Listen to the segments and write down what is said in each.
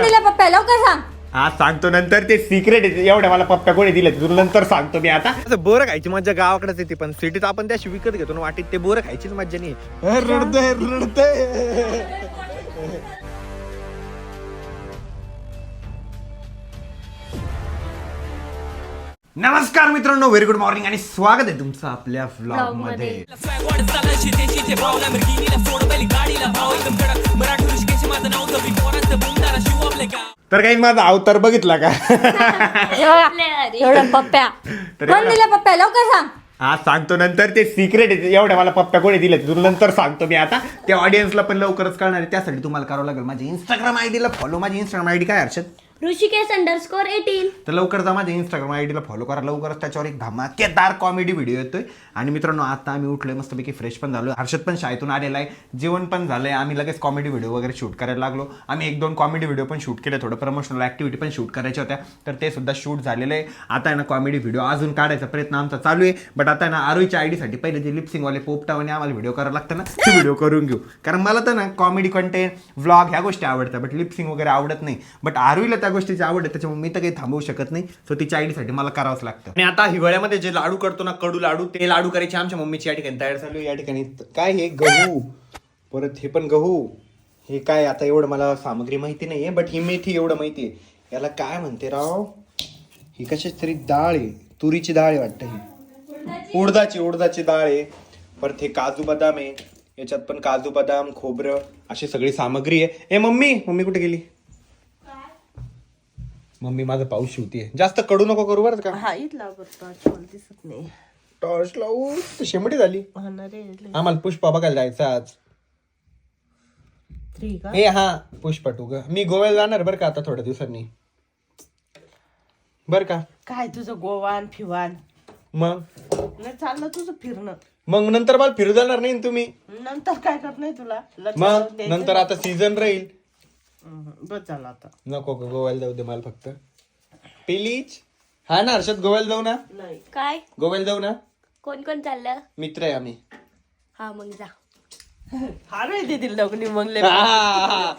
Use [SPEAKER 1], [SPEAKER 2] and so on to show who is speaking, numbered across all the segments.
[SPEAKER 1] कोण दिलं पप्प्या लवकर सांग.
[SPEAKER 2] आज सांगतो नंतर ते सिक्रेट आहे. एवढ्या मला पप्प्या कोणी दिले तुला नंतर सांगतो मी आता. बोरं खायची मजा गावाकडेच येते पण सिटीत आपण त्याशी विकत घेतो ना वाटीत ते बोरं खायचीच मजा नाही. रडतंय रडतंय. नमस्कार मित्रांनो व्हेरी गुड मॉर्निंग आणि स्वागत आहे तुमचं आपल्या व्लॉगमध्ये तर काही माझा अवतार बघितला का?
[SPEAKER 1] एवढं पप्प्या.
[SPEAKER 2] तर
[SPEAKER 1] कोण दिलं पप्प्या? लवकर सांग.
[SPEAKER 2] आज सांगतो नंतर ते सिक्रेट आहे. एवढ्या मला पप्प्या कोणी दिले तुला नंतर सांगतो मी आता. त्या ऑडियन्सला पण लवकरच कळणार आहे. त्यासाठी तुम्हाला करावं लागेल. माझ्या इंस्टाग्राम आयडीला फॉलो माझी इंस्टाग्राम आयडी काय हर्षद?
[SPEAKER 3] ऋषिकेश अंडरस्कोर एटीन
[SPEAKER 2] तर लवकर जा माझ्या इंस्टाग्राम आय डीला फॉलो करा. लवकरच त्याच्यावर एक धमाकेदार कॉमेडी व्हिडिओ येतोय. आणि मित्रांनो आता आम्ही उठलोय मस्तपैकी फ्रेश पण झालो हर्षद पण शाळेतून आलेला आहे. जेवण पण झालंय. आम्ही लगेच कॉमेडी व्हिडिओ वगैरे शूट करायला लागलो. आम्ही एक दोन कॉमेडी व्हिडिओ पण शूट केले. थोडं प्रमोशनल ऍक्टिव्हिटी पण शूट करायच्या होत्या. तर ते सुद्धा शूट झालेलं आहे. आता आहे ना कॉमेडी व्हिडिओ अजून काढायचा प्रयत्न आमचा चालू आहे. बट आता आहे ना आरोईच्या आयडीसाठी पहिले जे लिप्सिंगवाले पोपटावाने आम्हाला व्हिडिओ करायला लागतं ना. ते व्हिडिओ करून घेऊ. कारण मला तर ना कॉमेडी कंटेंट व्लॉग ह्या गोष्टी आवडतात. बट लिपसिंग वगैरे आवडत नाही. बट आरोईला त्या गोष्टीची आवड आहे त्याच्यामुळे मी तर काही थांबवू शकत नाही. सो तिच्या आयडीसाठी मला करावंच लागतं. आणि आता हिवाळ्यामध्ये जे लाडू करतो ना कडू लाडू ते लाडू करायचे आमच्या मम्मीची या ठिकाणी तयार चालू या ठिकाणी काय हे? गहू. परत हे पण गहू. हे काय आता एवढं मला सामग्री माहिती नाहीये बट ही मेथी एवढं माहिती आहे याला काय म्हणते राव? ही कशाच तरी डाळ आहे. तुरीची डाळ आहे वाटतं ही. उडदाची उडदाची डाळ आहे. परत हे काजू बदाम आहे. याच्यात पण काजू बदाम खोबरं अशी सगळी सामग्री आहे. ए मम्मी मम्मी कुठे गेली? मम्मी माझा पाऊस शिवतीये. जास्त कडू नको करू बरं का?
[SPEAKER 4] हा इथला बघतो छोल दिसत नाही.
[SPEAKER 2] टॉर्च लावू तर शेमटी झाली. आम्हाला पुष्पा बघायला जायचं आज. हे हा पुष्पा टू ग. मी गोव्याला जाणार बरं का आता थोड्या दिवसांनी? बर का?
[SPEAKER 4] काय तुझं गोवान फिवान?
[SPEAKER 2] मग?
[SPEAKER 4] नाही चाललं तुझं फिरणं.
[SPEAKER 2] मग नंतर मला फिरू जाणार नाही ना तुम्ही?
[SPEAKER 4] नंतर काय करत नाही तुला? लग्न
[SPEAKER 2] मग?
[SPEAKER 4] द्यायचं?
[SPEAKER 2] नंतर आता सीझन राहील.
[SPEAKER 4] बस झालं आता.
[SPEAKER 2] नको ग गोव्याला जाऊ दे मला फक्त. प्लीज हा ना हर्षद गोव्याला जाऊ ना?
[SPEAKER 4] नाही.
[SPEAKER 3] काय?
[SPEAKER 2] गोव्याला जाऊ ना?
[SPEAKER 3] कोण कोण चाललं?
[SPEAKER 2] मित्र आहे आम्ही.
[SPEAKER 3] हा मग जा.
[SPEAKER 4] हा रे दीदी लग्नी मग लय
[SPEAKER 2] हा.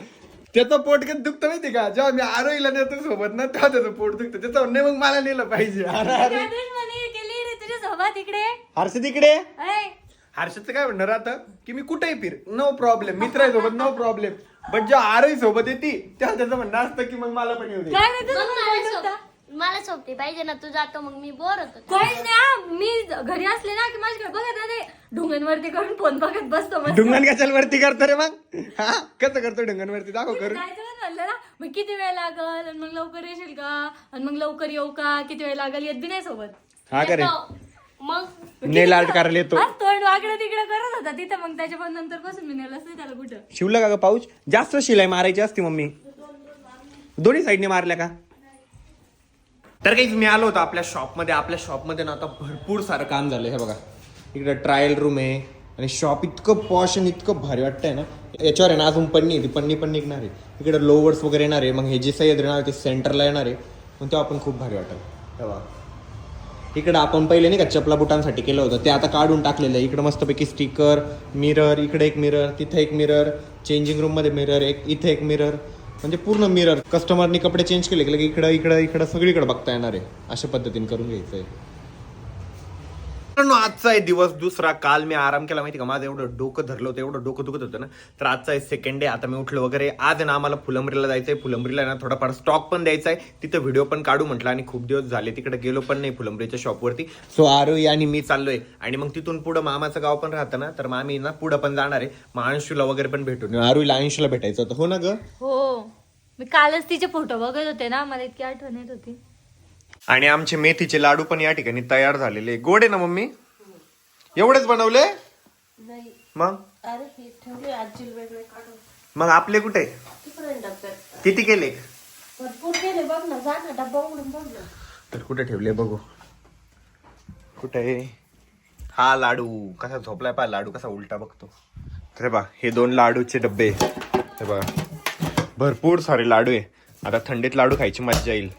[SPEAKER 2] त्याचं पोट कधी दुखतं माहिती का? जेव्हा मी आरोईला नेतो सोबत ना तेव्हा त्याचं पोट दुखतं. त्याचं म्हणणं आहे, मग मला नेलं पाहिजे. अरे, अरे.
[SPEAKER 1] गेली रे तुझ्या सोबत इकडे.
[SPEAKER 2] हर्षद इकडे? हर्षदचं काय म्हणणार आता की मी कुठेही फिर नो प्रॉब्लेम मित्र सोबत नो प्रॉब्लेम बट जेव्हा आरोही सोबत येते तेव्हा त्याचं म्हणणं असतं की मग मला पण येऊ दे.
[SPEAKER 1] काय तुझं
[SPEAKER 3] मग मला सोबती पाहिजे ना तू जातो मग मी बोर होतो.
[SPEAKER 1] काहीच नाही. मी घरी असले ना की माझ्याकडे बघत ना ते ढुंगणवरती करून फोन बघत बसतो मस्त.
[SPEAKER 2] ढुंगण कशाला वरती करतो रे मग? हा कसं करतो ढुंगण वरती दाखव करू
[SPEAKER 1] जायचं पण म्हणलं ना मग किती वेळ लागल? आणि मग लवकर येशील का? आणि मग लवकर येऊ का? किती वेळ लागल? येत बी नाही सोबत.
[SPEAKER 2] हा करे
[SPEAKER 3] मग?
[SPEAKER 2] नेल आर्ट करायला येतो.
[SPEAKER 1] हा, तोंड वाकडं तिकडे करत होता. तिथं मग त्याच्या पण नंतर पासून मी नेलंच नाही त्याला कुठं.
[SPEAKER 2] शिवला का ग पाऊच? जास्त शिलाई मारायची असते मम्मी. दोन्ही साईडने मारल्या का? तर काही मी आलो होतो आपल्या शॉपमध्ये आपल्या शॉपमध्ये ना आता भरपूर सारं काम झालं हे बघा. इकडे ट्रायल रूम आहे. आणि शॉप इतकं पॉश आणि इतकं भारी वाटतंय ना. याच्यावर आहे ना अजून पन्नी आहे ती पन्नी पण निघणार आहे. इकडे लोवर्स वगैरे येणार आहे. मग हे जे सह्यद येणार आहे ते सेंटरला येणार आहे. मग तेव्हा पण खूप भारी वाटेल. हे बघा. इकडं आपण पहिले नाही का चपला बुटांसाठी केलं होतं ते आता काढून टाकलेलं आहे. इकडं मस्तपैकी स्टिकर मिरर इकडे एक मिरर तिथे एक मिरर चेंजिंग रूममध्ये मिरर एक इथे एक मिरर म्हणजे पूर्ण मिरर कस्टमरनी कपडे चेंज केले की इकडं इकडं इकडं सगळीकडे बघता येणार आहे. अशा पद्धतीने करून घ्यायचं आहे मित्रांनो, आजचा आहे दिवस दुसरा काल मी आराम केला. माहिती का? माझं एवढं डोकं धरलं होतं एवढं डोकं दुखत होतं ना. तर आजचा आहे सेकंड डे आता मी उठलो वगैरे. आज ना आम्हाला फुलंबरीला जायचंय. फुलंबरीला ना थोडाफार स्टॉक पण द्यायचा आहे तिथं व्हिडिओ पण काढू म्हटलं आणि खूप दिवस झाले तिकडे गेलो पण नाही फुलंबरीच्या शॉपवरती सो आरोही आणि मी चाललोय. आणि मग तिथून पुढं मामाचं गाव पण राहतं ना तर मग आम्ही ना पुढं पण जाणार आहे. मग अंशूला वगैरे पण भेटून. येऊ. आरोहीला अंशूला भेटायचं होतं. हो ना ग?
[SPEAKER 1] हो. मी कालच तिचे फोटो बघत होते ना. मला इतकी आठवण येत होती.
[SPEAKER 2] आणि आमचे मेथीचे लाडू पण या ठिकाणी तयार झालेले गोड आहे ना मम्मी? एवढेच बनवले? मग? मग आपले कुठे? किती केले? तर कुठे ठेवले बघू? कुठे? हा लाडू. कसा झोपलाय पा लाडू कसा उलटा बघतो. तर बा हे दोन लाडूचे डब्बे. हे बघा भरपूर सारे लाडू आहे. आता थंडीत लाडू खायची मजा येईल.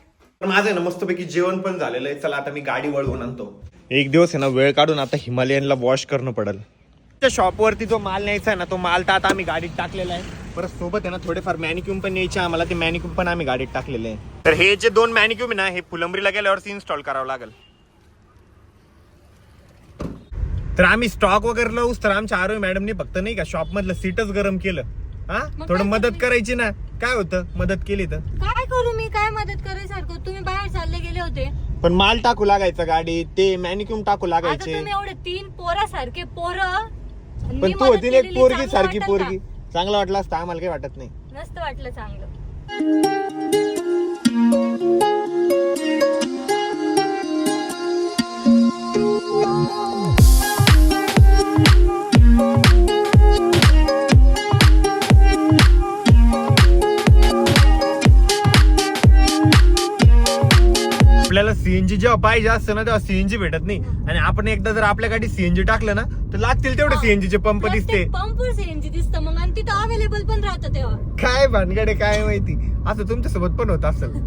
[SPEAKER 2] तर माझं आहे ना मस्तपैकी जेवण पण झालेलं आहे. चला आता मी गाडी वळवून आणतो. एक दिवस आहे ना वेळ काढून आता हिमालयनला वॉश करणं पडेल. त्या शॉपवरती जो माल न्यायचा आहे ना तो माल तर आता आम्ही गाडीत टाकलेला आहे. परत सोबत आहे ना थोडेफार मॅनिक्यूम पण यायचे आम्हाला ते मॅनिक्यूम पण आम्ही गाडीत टाकलेले आहे. तर हे जे दोन मॅनिक्यूम आहे ना हे फुलंबरीला गेल्यावरती इन्स्टॉल करावं लागेल. तर आम्ही स्टॉक वगैरे लावूस तर आमच्या आरोग्य मॅडमने फक्त नाही का शॉप मधलं सीटच गरम केलं. हा?
[SPEAKER 1] मग
[SPEAKER 2] थोडं
[SPEAKER 1] काय
[SPEAKER 2] मदत करायची ना. काय होतं? मदत केली तर?
[SPEAKER 1] काय करू मी? काय मदत करायसारखं? तुम्ही बाहेर चालले गेले होते.
[SPEAKER 2] पण माल टाकू लागायचं गाडीत ते मॅनिक्यूम टाकू
[SPEAKER 1] आता
[SPEAKER 2] लागायचे.
[SPEAKER 1] तुम्ही एवढे तीन पोरासारखे पोरं
[SPEAKER 2] पण
[SPEAKER 1] मी
[SPEAKER 2] तू
[SPEAKER 1] मदत
[SPEAKER 2] होती ना एक
[SPEAKER 1] केलेली
[SPEAKER 2] पोरगी
[SPEAKER 1] चांगलं
[SPEAKER 2] सारखी
[SPEAKER 1] वाटेल
[SPEAKER 2] पोरगी. चांगलं वाटलं असतं आम्हाला काही वाटत नाही?
[SPEAKER 1] नसतं वाटलं चांगलं.
[SPEAKER 2] सीएनजी जेव्हा पाहिजे असतं ना तेव्हा सीएनजी भेटत नाही. आणि आपण एकदा जर आपल्या गाडी सीएनजी टाकलं ना तर लागतील तेवढे सीएनजी चे पंप दिसते.
[SPEAKER 1] पंपवर सीएनजी दिसतं मग आणि तिथं अवेलेबल पण राहतं तेव्हा.
[SPEAKER 2] काय भानगडे काय माहिती. असं तुमच्यासोबत पण होत असेल.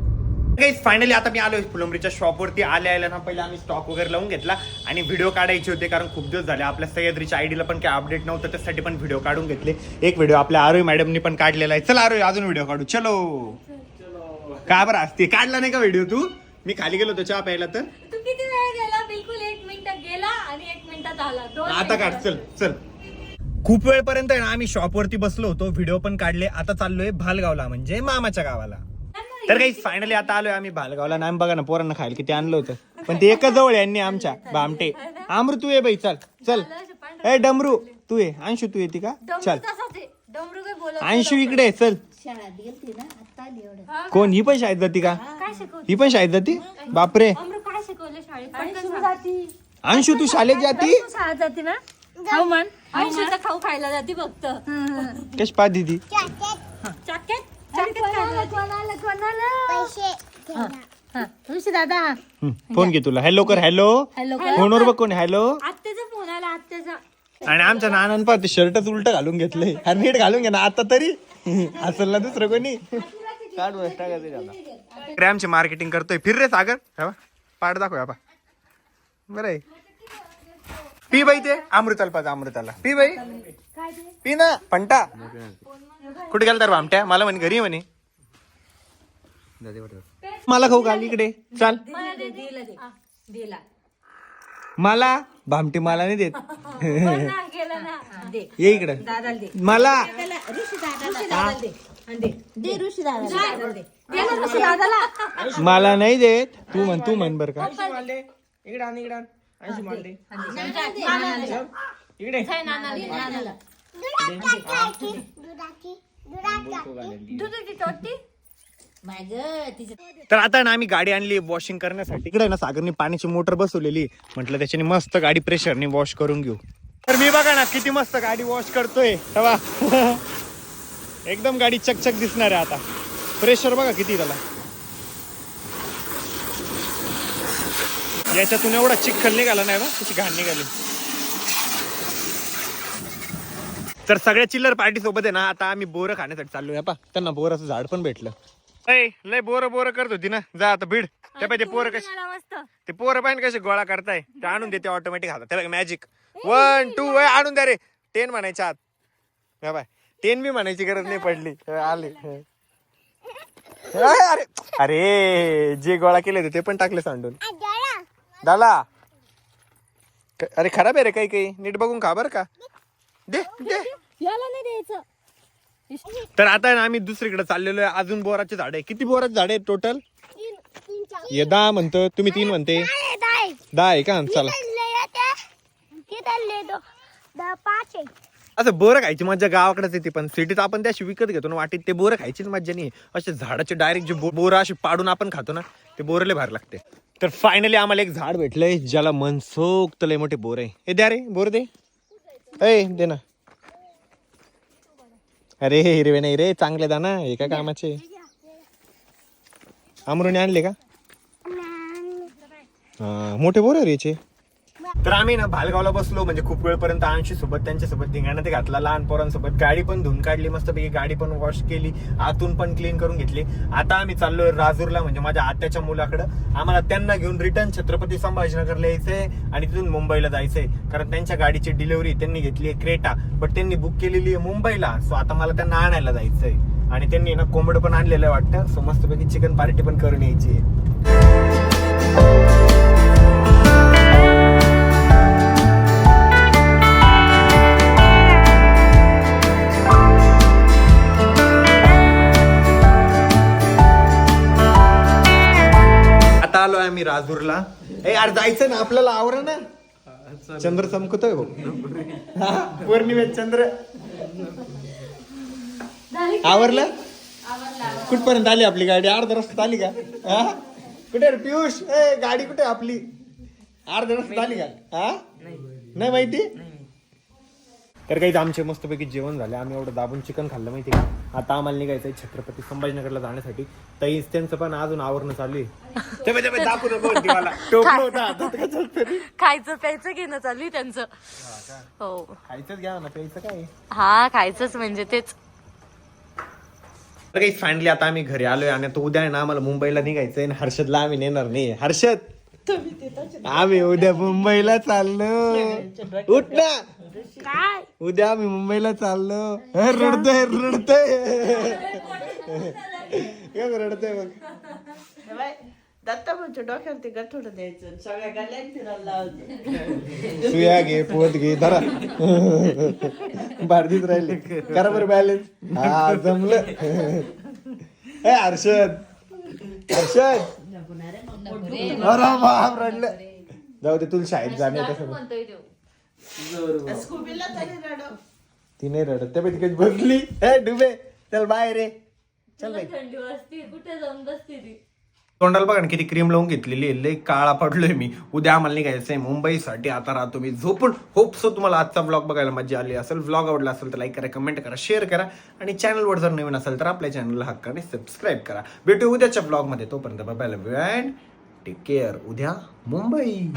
[SPEAKER 2] फायनली आता मी आलोय फुलंबरीच्या शॉपवरती आले आल्या ना पहिले आम्ही स्टॉक वगैरे लावून घेतला आणि व्हिडिओ काढायचे होते कारण खूप दिवस झाले. आपल्या सह्याद्रीच्या आयडीला पण काही अपडेट नव्हतं त्यासाठी पण व्हिडिओ काढून घेतले. एक व्हिडिओ आपल्या आरोय मॅडमनी पण काढलेला आहे. चला आरोय अजून व्हिडिओ काढू. चलो. का बरं? असते काढला नाही का व्हिडिओ तू? मी खाली गेलो होतो चहा प्यायला तर?
[SPEAKER 1] तू किती वेळ गेला? बिलकुल एक मिनिटात गेला आणि एक मिनिटात आला दोन
[SPEAKER 2] आता काढ. चल चल. खूप वेळपर्यंत आहे ना आम्ही शॉपवरती बसलो होतो व्हिडिओ पण काढले. आता चाललोय भालगावला म्हणजे मामाच्या गावाला. तर काही फायनली आता आलोय आम्ही भालगावला. ना आम्ही बघा ना पोरांना खायला किती आणलं होतं. पण ते एकच जवळ आहे यांनी आमच्या. बामटे. आमरू तू ये बाई चल चल. ए डमरू तू ये अंशू तू येते का? चल.
[SPEAKER 1] डमरू काय
[SPEAKER 2] अंशू इकडे ये, चल. कोण? ही पण शाळेत जाती का?
[SPEAKER 1] काय शिकवते?
[SPEAKER 2] ही पण शाळेत जाती? बापरे.
[SPEAKER 1] अमरू काय शिकवलं शाळेत? पटकन सांग.
[SPEAKER 2] अंशू तू शाळेत जाती?
[SPEAKER 1] तू शाळेत जाते ना? खाऊ म्हण. अंशूचा खाऊ खायला जाते फक्त.
[SPEAKER 2] कश पा दिदी
[SPEAKER 1] खायला
[SPEAKER 3] ऋषी दादा.
[SPEAKER 2] फोन घे तुला. हॅलो कर हॅलो
[SPEAKER 1] हॅलो
[SPEAKER 2] फोनवर बघ कोण. हॅलो
[SPEAKER 1] आत्याचा फोन आला आत्याचा.
[SPEAKER 2] आणि आमच्या नानान पा ते शर्टच उलट घालून घेतलंय. आणि नीट घालून घे ना आता तरी. असेल ना दुसरं कोणी. अरे आमची मार्केटिंग करतोय. फिर रे सागर. हा बा, पाठ दाखव बा बरं आहे. पी बाई ते अमृताला पाहिजे अमृताला. पी बाई. पी ना फंटा कुठे गेला तर भामट्या? मला म्हणे घरी म्हणे. मला खाऊ घाल इकडे. चाल.
[SPEAKER 1] मला
[SPEAKER 2] भामटे मला नाही देत.
[SPEAKER 1] गेला ना दे.
[SPEAKER 2] ये इकडं. मला?
[SPEAKER 1] गेला ऋषी दादाला
[SPEAKER 2] मला नाही देत. तू म्हण तू म्हण बर का.
[SPEAKER 1] दुधाची. टोटी
[SPEAKER 2] तर आता ना आम्ही गाडी आणली वॉशिंग करण्यासाठी. इकडे ना सागरने पाण्याची मोटर बसवलेली. म्हटलं त्याच्याने मस्त गाडी प्रेशरने वॉश करून घेऊ. तर मी बघा ना किती मस्त गाडी वॉश करतोय. तेव्हा एकदम गाडी चकचक दिसणार आहे आता. प्रेशर बघा किती त्याला. याच्यातून एवढा चिखल निघाला नाही बा त्याची घाण निघाली. तर सगळ्या चिल्लर पार्टी सोबत आहे ना आता आम्ही बोरं खाण्यासाठी चाललोय. पा त्यांना बोराचं झाड पण भेटलं. लय बोरं बोरं करत होती ना. जा आता भीड. त्या पाहिजे पोरं कशी ते पोरं पाहिजे कसे गोळा करताय. ते आणून देते ऑटोमॅटिक हातात. ते मॅजिक वन टू आणून द्या रे. टेन म्हणायच्या आत. हे बाय. टेन बी म्हणायची गरज नाही पडली. आले. अरे अरे जे गोळा केले होते ते पण टाकले सांडून. दादा. अरे खराब आहे रे काही काही. नीट बघून खा बरं का. दे दे.
[SPEAKER 1] याला नाही द्यायचं.
[SPEAKER 2] तर आता ना आम्ही दुसरीकडे चाललेलो आहे. अजून बोराचे झाड आहे. किती बोराचे झाड आहे टोटल हे दहा म्हणतो. तुम्ही तीन म्हणते. दहा आहे का? चला. असं बोरं खायची मजा गावाकडेच येते पण सिटीत आपण त्याशी विकत घेतो ना वाटीत ते बोरं खायचीच मजा नाही असे झाडाचे डायरेक्ट जे बोरं असे पाडून आपण खातो ना ते बोरले भार लागते. तर फायनली आम्हाला एक झाड भेटलंय ज्याला मनसोक्त लय मोठे बोर आहे. हे द्या रे बोर दे. ए दे ना. अरे हिरवे नाही रे चांगले दा ना हे का कामाचे. अमरूने आणले का? हा मोठे बोर याचे. तर आम्ही ना भालगावला बसलो म्हणजे खूप वेळपर्यंत आणशी सोबत त्यांच्यासोबत धिंगाणा ते घातला लहान पोरांसोबत गाडी पण धुवून काढली मस्त पैकी गाडी पण वॉश केली आतून पण क्लीन करून घेतली. आता आम्ही चाललोय राजूरला म्हणजे माझ्या आत्याच्या मुलाकडं. आम्हाला त्यांना घेऊन रिटर्न छत्रपती संभाजीनगरला यायचंय आणि तिथून मुंबईला जायचंय. कारण त्यांच्या गाडीची डिलिव्हरी त्यांनी घेतली आहे क्रेटा बट त्यांनी बुक केलेली आहे मुंबईला. सो आता मला त्यांना आणायला जायचंय. आणि त्यांनी ना कोंबड पण आणलेलं आहे वाटतं. सो मस्तपैकी चिकन पार्टी पण करून यायची आहे. राजूरला. ए यार जायचं ना आपल्याला आवरा ना चंद्र चमकतोय भाऊ. हा, पौर्णिमेत चंद्र.
[SPEAKER 1] झाली की?
[SPEAKER 2] आवरलं?
[SPEAKER 1] आवरला
[SPEAKER 2] कुठपर्यंत आली आपली गाडी? अर्धा रस्त्यात आली का? हा? कुठे रे पियुष? ए गाडी कुठे आपली? अर्धा रस्त्यात आली का? हा? नाही माहिती? तर काही आमचे मस्तपैकी जेवण झाले. आम्ही एवढं दाबून चिकन खाल्लं माहिती का? आता आम्हाला निघायचंय छत्रपती संभाजीनगरला जाण्यासाठी. तरी त्यांचं पण अजून आवरणं चालू आहे. तेव्हा तेव्हा दाखवू नको म्हणते मला. टोपलं होतं हातात कशात तरी.
[SPEAKER 1] खायचं प्यायचं घेणं चालू आहे त्यांचं? हो
[SPEAKER 2] खायचंच घ्या ना प्यायचं काय?
[SPEAKER 1] हा खायचंच म्हणजे तेच.
[SPEAKER 2] तर काही फायनली आता आम्ही घरी आलोय आणि तो उद्या आहे ना आम्हाला मुंबईला निघायचंय आणि हर्षदला आम्ही नेणार नाही हर्षद! आम्ही उद्या मुंबईला चाललो. उठ ना.
[SPEAKER 3] काय?
[SPEAKER 2] उद्या आम्ही मुंबईला चाललो. हे रडतोय रडतोय. हे रडतोय बघ.
[SPEAKER 4] दत्ताबाच्या डोक्यावरती गठोड द्यायचं सगळ्या गल्ल्यात फिरायला लावायचं.
[SPEAKER 2] सुया घे पोत घे धरा. भारतीच राहिले. करा बरं बॅलन्स हा जमलं. ए हर्षद. हर्षद अरे बाप रडलं. जाऊ दे तुला शाळेत जाणे तसं.
[SPEAKER 1] म्हणतोय तो.
[SPEAKER 4] स्कूबीला तरी रडव
[SPEAKER 2] ती नाही रडत त्या कधी बसली ए डुबे चल बाय रे चल बाई.
[SPEAKER 1] थंडी वाजती कुठे जाऊन बसती ती?
[SPEAKER 2] तोंडाला बघा ना किती क्रीम लावून घेतलेली आहे. लय काळा पडलोय मी. उद्या आम्हाला निघायचंय मुंबईसाठी. आता राहतो मी झोपून. होप सो तुम्हाला आजचा ब्लॉग बघायला मजा आली असेल. ब्लॉग आवडला असेल तर लाईक करा कमेंट करा शेअर करा. आणि चॅनलवर जर नवीन असेल तर आपल्या चॅनलला हक्काने सबस्क्राईब करा. भेटू उद्याच्या ब्लॉगमध्ये तोपर्यंत बाय अँड टेक केअर. उद्या मुंबई.